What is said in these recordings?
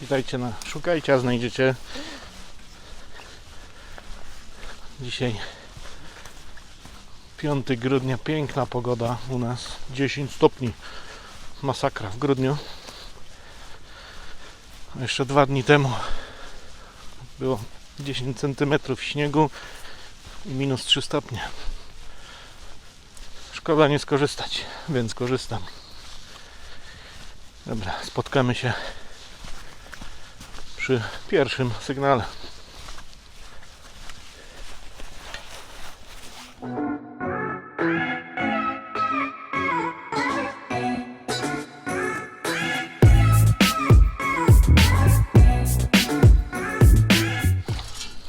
Witajcie na Szukajcie, a znajdziecie. Dzisiaj 5 grudnia, piękna pogoda u nas, 10 stopni. Masakra w grudniu. Jeszcze dwa dni temu było 10 cm śniegu i minus 3 stopnie. Szkoda nie skorzystać, więc korzystam. Dobra, spotkamy się przy pierwszym sygnale.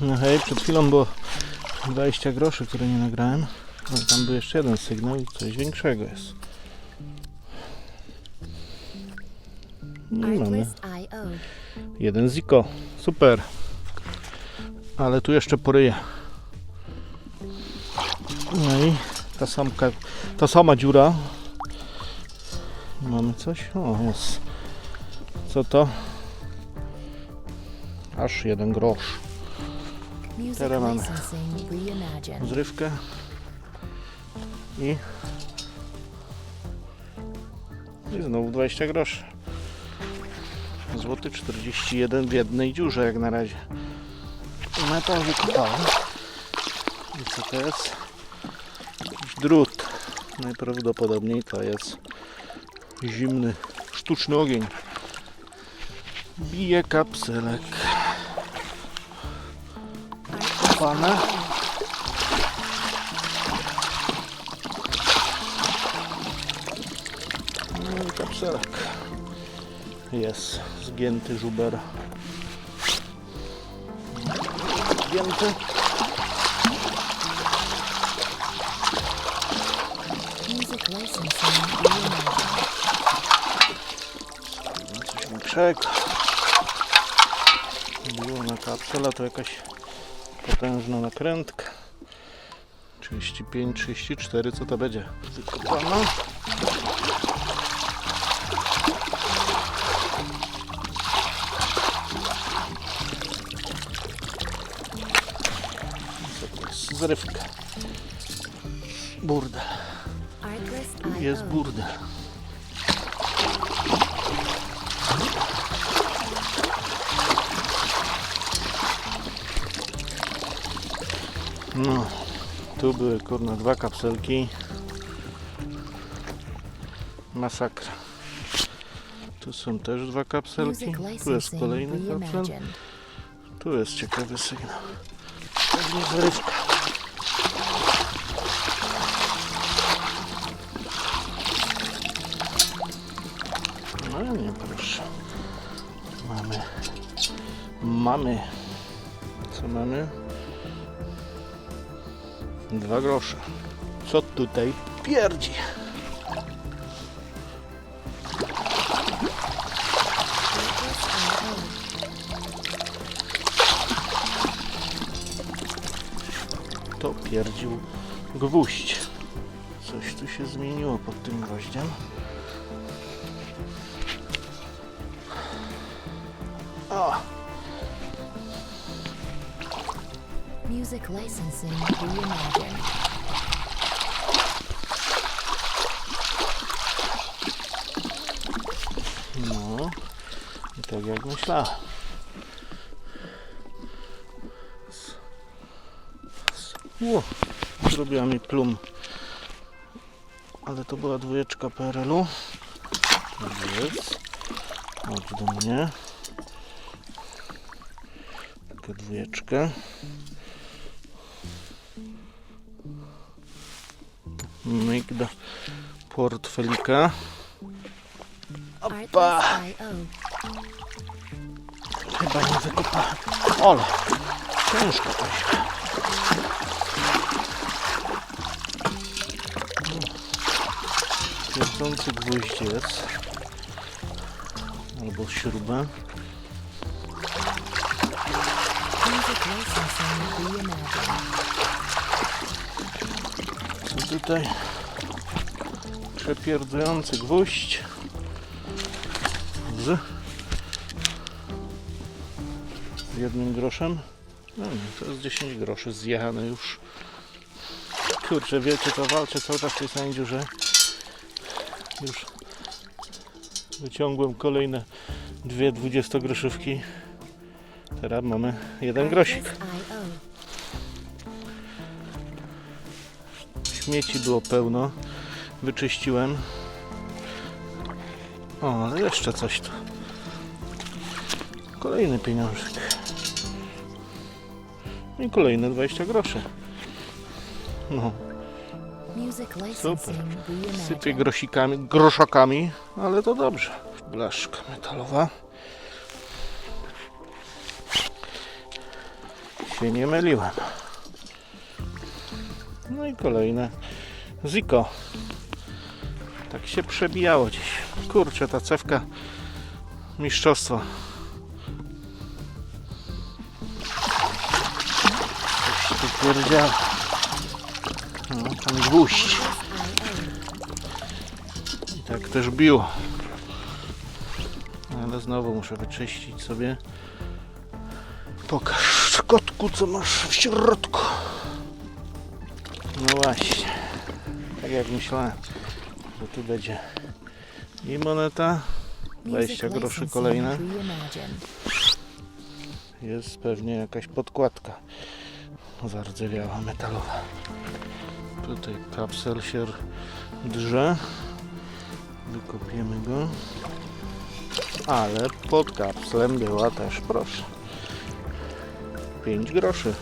No przed chwilą było 20 groszy, które nie nagrałem. Ale tam był jeszcze jeden sygnał i coś większego jest. No i mamy jeden ziko. Super. Ale tu jeszcze poryję. No i ta, samka, ta sama dziura. Mamy coś? O, jest. Co to? Aż jeden grosz. Teraz mamy. zrywkę i i znowu 20 groszy złoty 41 w jednej dziurze jak na razie. Metal wykopałem i co to jest? drut. Najprawdopodobniej to jest zimny sztuczny ogień. Bije kapselek. Kopane. No i kapselek. Jest zgięty żuber. Zgięty. No coś większego. Było na kapsela to jakaś potężna nakrętka. 35, 34, co to będzie? Wykopana. Co to jest? Zrywka. Burdel. Jest burdel. No, tu były kurna dwa kapselki. Masakra. Tu są też dwa kapselki. Tu jest kolejny kapsel. Tu jest ciekawy sygnał. Pewnie zrywka. Mamy. Co mamy? Dwa grosze. Co tutaj pierdzi? To pierdził gwóźdź. Coś tu się zmieniło pod tym gwoździem. O, Music licensing reimagined. no. I tak jak myślałem. Ło, zrobiła mi plum. Ale to była dwójeczka PRL-u. Tak Jest. Chodź do mnie. Taką dwójeczkę. Myk do portfelika. Opa! Chyba nie wykopałem. Ole, ciężko to się. Pierdzący gwoździec. Albo śrubę. Music reimagined. Tutaj? Przepierdzający gwóźdź. Z jednym groszem. No nie, to jest 10 groszy zjechane już. Kurczę, wiecie, to walczę cały czas w tej samej dziurze. Już wyciągłem kolejne dwie 20 groszówki. Teraz mamy jeden grosik. Śmieci było pełno. Wyczyściłem. O, ale jeszcze coś tu. Kolejny pieniążek. I kolejne 20 groszy. No, super. Sypię grosikami, groszokami, ale to dobrze. Blaszka metalowa. Się nie myliłem. No i kolejne. Ziko. Tak się przebijało gdzieś. Kurczę, ta cewka mistrzostwa. Coś tu pierdziało. No, tam gwóźdź. I tak też biło. Ale znowu muszę wyczyścić sobie. Pokaż kotku, co masz w środku. No właśnie. Tak jak myślałem, że tu będzie i moneta. 20 Music groszy kolejne. Jest pewnie jakaś podkładka zardzewiała metalowa. Tutaj kapsel się drze. Wykopiemy go. Ale pod kapslem była też, proszę. 5 groszy.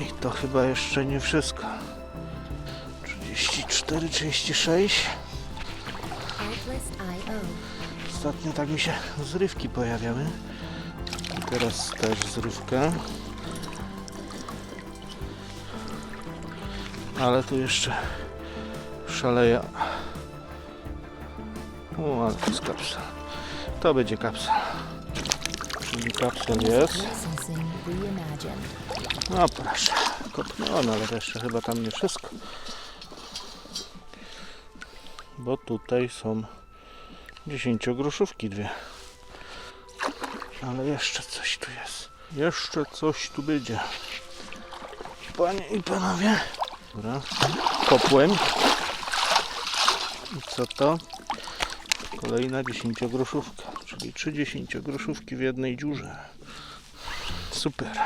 I to chyba jeszcze nie wszystko. 34, 36. Artlist.io. Ostatnio tak mi się zrywki pojawiały. I teraz też zrywka. Ale tu jeszcze szaleje. O, ale to jest kapsel. To będzie kapsel. Czyli kapsel jest. No proszę, kopnione, ale jeszcze chyba tam nie wszystko. Bo tutaj są 10 groszówki dwie. Ale jeszcze coś tu jest. Jeszcze coś tu będzie. Panie i panowie. Dobra, kopłem. I co to? Kolejna 10 groszówka, czyli 30 groszówki w jednej dziurze. Super.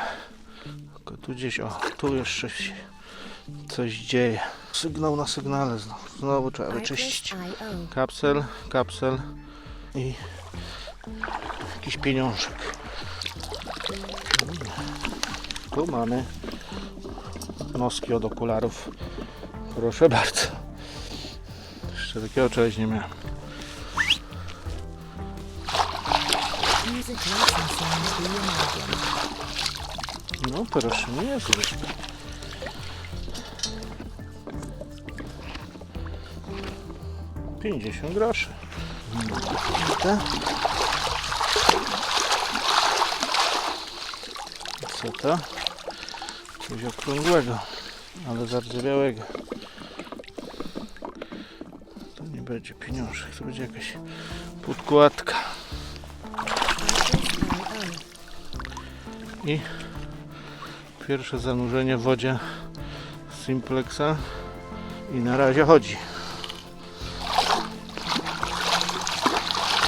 Tylko tu gdzieś, o, tu jeszcze się coś dzieje. Sygnał na sygnale znowu. Znowu trzeba wyczyścić. Kapsel, kapsel i jakiś pieniążek. Tu mamy noski od okularów. Proszę bardzo. Jeszcze takiego czegoś nie miałem. Music. No proszę, nie jest zły. Pięćdziesiąt groszy. Co to? Coś okrągłego, ale zardzewiałego. To nie będzie pieniążek, to będzie jakaś podkładka. I pierwsze zanurzenie w wodzie Simplexa i na razie chodzi.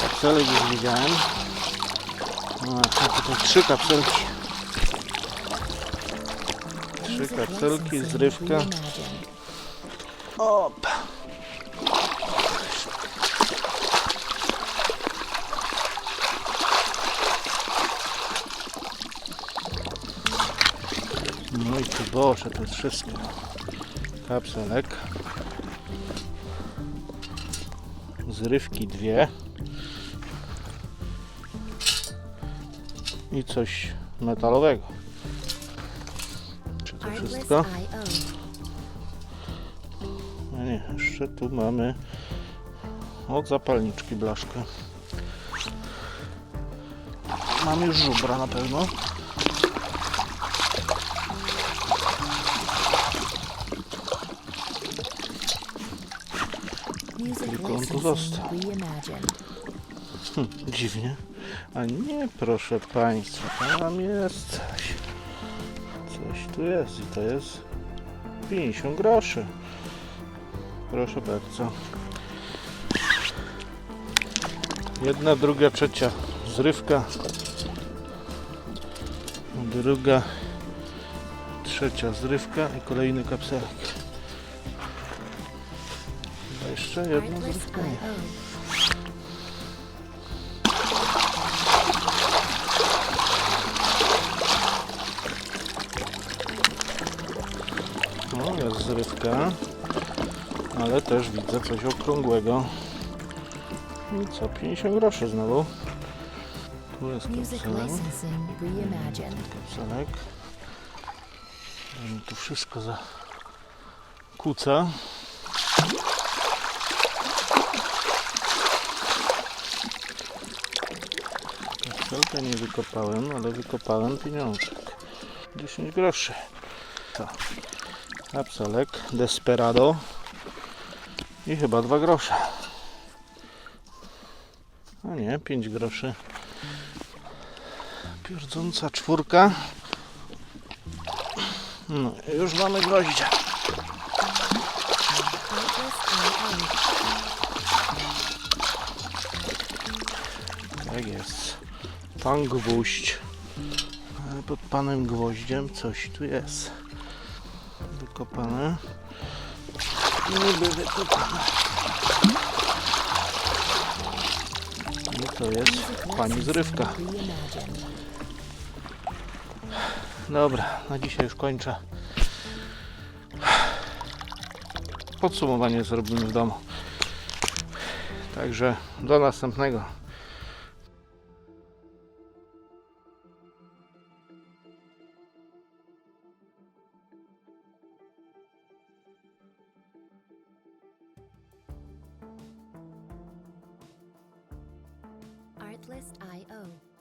Kapselek już widziałem. No, a tutaj trzy kapselki. Trzy kapselki, zrywka. reimagined. Boże, to jest wszystko. Kapselek. Zrywki dwie. I coś metalowego. Czy to wszystko? No nie, jeszcze tu mamy od zapalniczki blaszkę. Mam już żubra na pewno. Music Tylko on tu został. Hm, dziwnie. A nie, proszę Państwa, tam jest coś. Coś tu jest i to jest 50 groszy. Proszę bardzo. Jedna, druga, trzecia zrywka. Druga, trzecia zrywka i kolejny kapselek. Jeszcze jedna zrywka. nie. Artlist.io. O, jest zrywka. Ale też widzę coś okrągłego. I co, 50 groszy znowu. Tu jest kapselek. Kapselek. Tu wszystko za kuca. Kapselkę nie wykopałem, ale wykopałem pieniążek. 10 groszy. To. Kapselek Desperado. I chyba 2 grosze. A nie, 5 groszy. Pierdząca czwórka. No, już mamy. Artlist.io. Tak jest. Pan gwóźdź. Ale pod panem gwoździem coś tu jest. Wykopane. Niby wykopane. I to jest pani zrywka. Dobra, na dzisiaj już kończę. Podsumowanie zrobimy w domu. Także do następnego. Uplist.io.